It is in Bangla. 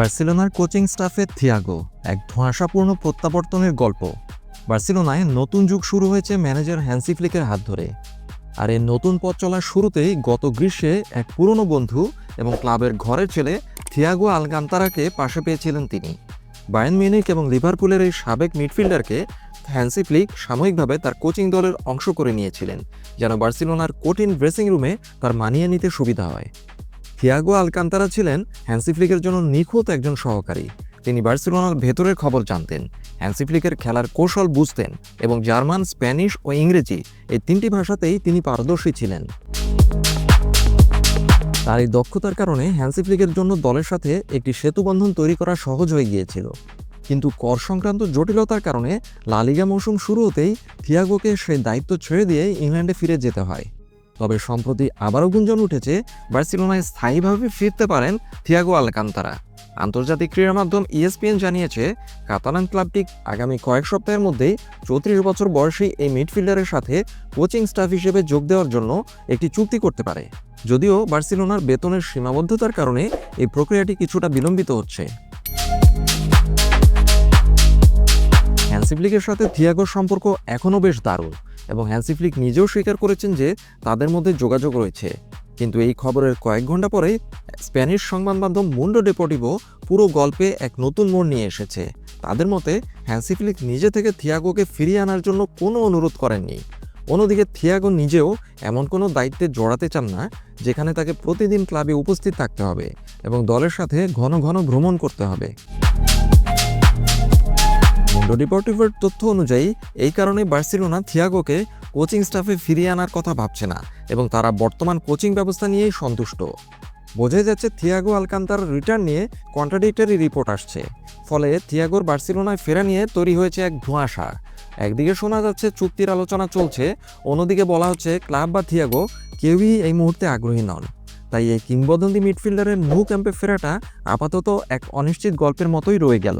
বার্সেলোনার কোচিং স্টাফে থিয়াগো, এক ধোঁয়াশাপূর্ণ প্রত্যাবর্তনের গল্প। বার্সেলোনায় নতুন যুগ শুরু হয়েছে ম্যানেজার হ্যান্সি ফ্লিকের হাত ধরে। আর এই নতুন পথ চলার শুরুতেই গত গ্রীষ্মে এক পুরনো বন্ধু এবং ক্লাবের ঘরের ছেলে থিয়াগো আলগান্তারাকে পাশে পেয়েছিলেন তিনি। বায়ান মিউনিক এবং লিভারপুলের এই সাবেক মিডফিল্ডারকে হ্যান্সি ফ্লিক সাময়িকভাবে তার কোচিং দলের অংশ করে নিয়েছিলেন, যেন বার্সেলোনার কঠিন ড্রেসিং রুমে তার মানিয়ে নিতে সুবিধা হয়। থিয়াগো আলকান্তারা ছিলেন হ্যান্সি ফ্লিকের জন্য নিখুঁত একজন সহকারী। তিনি বার্সেলোনার ভেতরের খবর জানতেন। হ্যান্সি ফ্লিকের খেলার কৌশল বুঝতেন এবং জার্মান, স্প্যানিশ ও ইংরেজি এই তিনটি ভাষাতেই তিনি পারদর্শী ছিলেন। তার এই দক্ষতার কারণে হ্যান্সিফ্লিকের জন্য দলের সাথে একটি সেতুবন্ধন তৈরি করা সহজ হয়ে গিয়েছিল। কিন্তু কর সংক্রান্ত জটিলতার কারণে লালিগা মৌসুম শুরু হতেই থিয়াগোকে সেই দায়িত্ব ছেড়ে দিয়ে ইংল্যান্ডে ফিরে যেতে হয়। তবে সম্প্রতি আবারও গুঞ্জন উঠেছে, বার্সেলোনায় স্থায়ীভাবে ফিরতে পারেন থিয়াগো আলকান্তারা। আন্তর্জাতিক ক্রীড়া মাধ্যম ইএসপিএন জানিয়েছে, কাতালান ক্লাবটি আগামী কয়েক সপ্তাহের মধ্যেই চৌত্রিশ বছর বয়সী এই মিডফিল্ডারের সাথে কোচিং স্টাফ হিসেবে যোগ দেওয়ার জন্য একটি চুক্তি করতে পারে। যদিও বার্সেলোনার বেতনের সীমাবদ্ধতার কারণে এই প্রক্রিয়াটি কিছুটা বিলম্বিত হচ্ছে। হ্যান্সিফ্লিকের সাথে থিয়াগোর সম্পর্ক এখনও বেশ দারুণ এবং হ্যান্সিফ্লিক নিজেও স্বীকার করেছেন যে তাদের মধ্যে যোগাযোগ রয়েছে। কিন্তু এই খবরের কয়েক ঘণ্টা পরেই স্প্যানিশ সংবাদ মাধ্যম মুন্ডো ডেপোটিভো পুরো গল্পে এক নতুন মোড় নিয়ে এসেছে। তাদের মতে, হ্যান্সিফ্লিক নিজে থেকে থিয়াগোকে ফিরিয়ে আনার জন্য কোনো অনুরোধ করেননি। অন্যদিকে থিয়াগো নিজেও এমন কোনো দায়িত্বে জড়াতে চান না, যেখানে তাকে প্রতিদিন ক্লাবে উপস্থিত থাকতে হবে এবং দলের সাথে ঘন ঘন ভ্রমণ করতে হবে। মুন্ডো ডিপোর্টিভোর তথ্য অনুযায়ী, এই কারণে বার্সেলোনা থিয়াগোকে কোচিং স্টাফে ফিরিয়ে আনার কথা ভাবছে না এবং তারা বর্তমান কোচিং ব্যবস্থা নিয়েই সন্তুষ্ট। বোঝাই যাচ্ছে থিয়াগো আলকান্তার রিটার্ন নিয়ে কন্ট্রাডিক্টরি রিপোর্ট আসছে। ফলে থিয়াগোর বার্সেলোনায় ফেরা নিয়ে তৈরি হয়েছে এক ধোঁয়াশা। একদিকে শোনা যাচ্ছে চুক্তির আলোচনা চলছে, অন্যদিকে বলা হচ্ছে ক্লাব বা থিয়াগো কেউই এই মুহূর্তে আগ্রহী নন। তাই এই কিংবদন্তি মিডফিল্ডারের ন্যু ক্যাম্পে ফেরাটা আপাতত এক অনিশ্চিত গল্পের মতোই রয়ে গেল।